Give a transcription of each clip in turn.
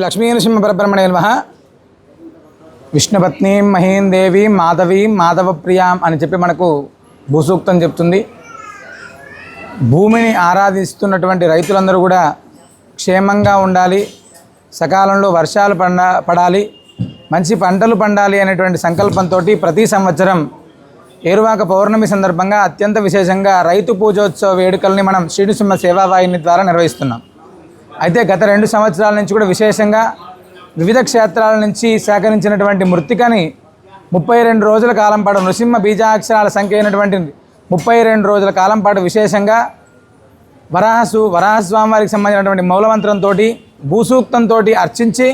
శ్రీ లక్ష్మీనరసింహ పరబ్రహ్మణే నమ. విష్ణుపత్నీం మహీం దేవీం మాధవీం మాధవప్రియాం అని చెప్పి మనకు భూసూక్తం చెప్తుంది. భూమిని ఆరాధిస్తున్నటువంటి రైతులందరూ కూడా క్షేమంగా ఉండాలి సకాలంలో వర్షాలు పండ పడాలి మంచి పంటలు పండాలి అనేటువంటి సంకల్పంతో ప్రతి సంవత్సరం ఏరువాక పౌర్ణమి సందర్భంగా అత్యంత విశేషంగా రైతు పూజోత్సవ వేడుకల్ని మనం శ్రీనిసింహ సేవావాహిని ద్వారా నిర్వహిస్తున్నాం. అయితే గత రెండు సంవత్సరాల నుంచి కూడా విశేషంగా వివిధ క్షేత్రాల నుంచి సేకరించినటువంటి మృతికని ముప్పై రెండు రోజుల కాలం పాటు నృసింహ బీజాక్షరాల సంఖ్య అయినటువంటి ముప్పై రెండు రోజుల కాలం పాటు విశేషంగా వరాహసు వరాహస్వామివారికి సంబంధించినటువంటి మౌలమంత్రంతో భూసూక్తంతో అర్చించి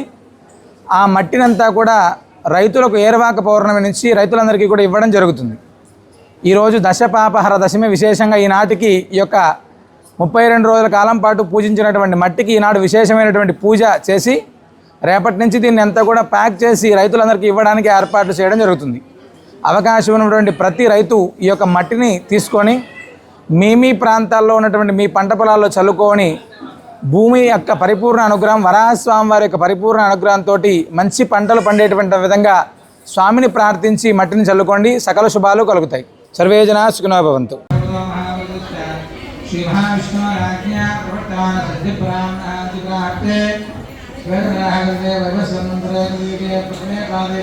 ఆ మట్టినంతా కూడా రైతులకు ఏర్వాక పౌర్ణమి నుంచి రైతులందరికీ కూడా ఇవ్వడం జరుగుతుంది. ఈరోజు దశపాపహర దశమి విశేషంగా ఈనాటికి ఈ యొక్క ముప్పై రెండు రోజుల కాలం పాటు పూజించినటువంటి మట్టికి ఈనాడు విశేషమైనటువంటి పూజ చేసి రేపటి నుంచి దీన్ని అంతా కూడా ప్యాక్ చేసి రైతులందరికీ ఇవ్వడానికి ఏర్పాట్లు చేయడం జరుగుతుంది. అవకాశం ఉన్నటువంటి ప్రతి రైతు ఈ యొక్క మట్టిని తీసుకొని మీ మీ ప్రాంతాల్లో ఉన్నటువంటి మీ పంట పొలాల్లో చల్లుకొని భూమి యొక్క పరిపూర్ణ అనుగ్రహం వరాహస్వామి వారి యొక్క పరిపూర్ణ అనుగ్రహంతో మంచి పంటలు పండేటువంటి విధంగా స్వామిని ప్రార్థించి మట్టిని చల్లుకోండి. సకల శుభాలు కలుగుతాయి. సర్వేజన జనా श्रीमहाविष्णुराज्ञा प्रवर्तमान सद्यप्राणादिप्राप्ते वेदराहवे वैवस्वन्नन्तरे प्रथमे पादे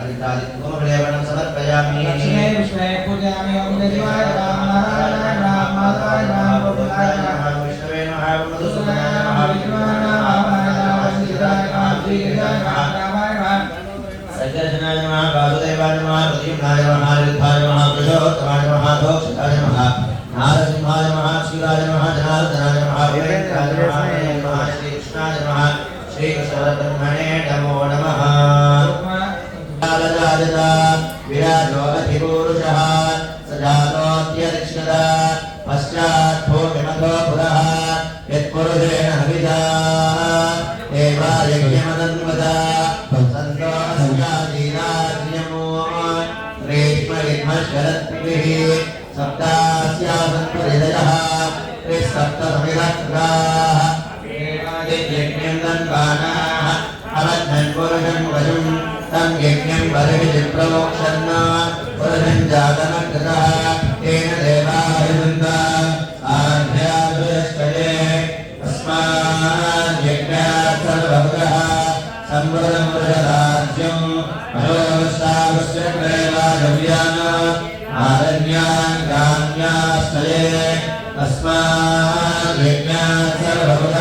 कार्यादिकुमभ्रेवणं समर्पयामि लक्ष्मे विष्णे पूजयामि ॐ देवाय रामनारायणाय राममाताय रामपुत्राय रामविष्णवे नमः. मधुसूदनाय नमः विष्णुवाय नमः रामशिवाय नमः श्रीकृताय नमः रामाय नमः सज्जनाय नमः वासुदेवाय नमः प्रदीपनाय नमः युद्धाय नमः पुरुषोत्तमाय नमः दोक्षिताय नमः नारसिंहाय नमः शिवाय नमः जनार्दनाय नमः विवेकाय नमः श्रीकृष्णाय नमः. श्रीकृष्णब्रह्मणे नमो नमः. कालजायता विराजो अधिपूरुषः सजातोऽत्यदक्षिणः पश्चात् भूमिमथो पुरः यत्पुरुषेण हविदा एवा यज्ञमदन्वदा सन्तो अस्यादीनाज्ञमो रेष्मरिद्मशरद्भिः सप्तास्यासन्परिदयः त्रिसप्तसमिदक्राः यज्ञं दन्वानाः अवध्नन् पुरुषं वशं तम यज्ञं वरविधि प्रवोक्षन्न पुरुषं जातमकृतः तेन देवाभिवृन्द आभ्यादुष्टये तस्माद्यज्ञात् सर्वभुगः सम्मृतमृतराज्यं मनोस्तावश्यग्रेवागव्यान आरण्यान् गाम्यास्तये। तस्माद्यज्ञात् सर्वभुगः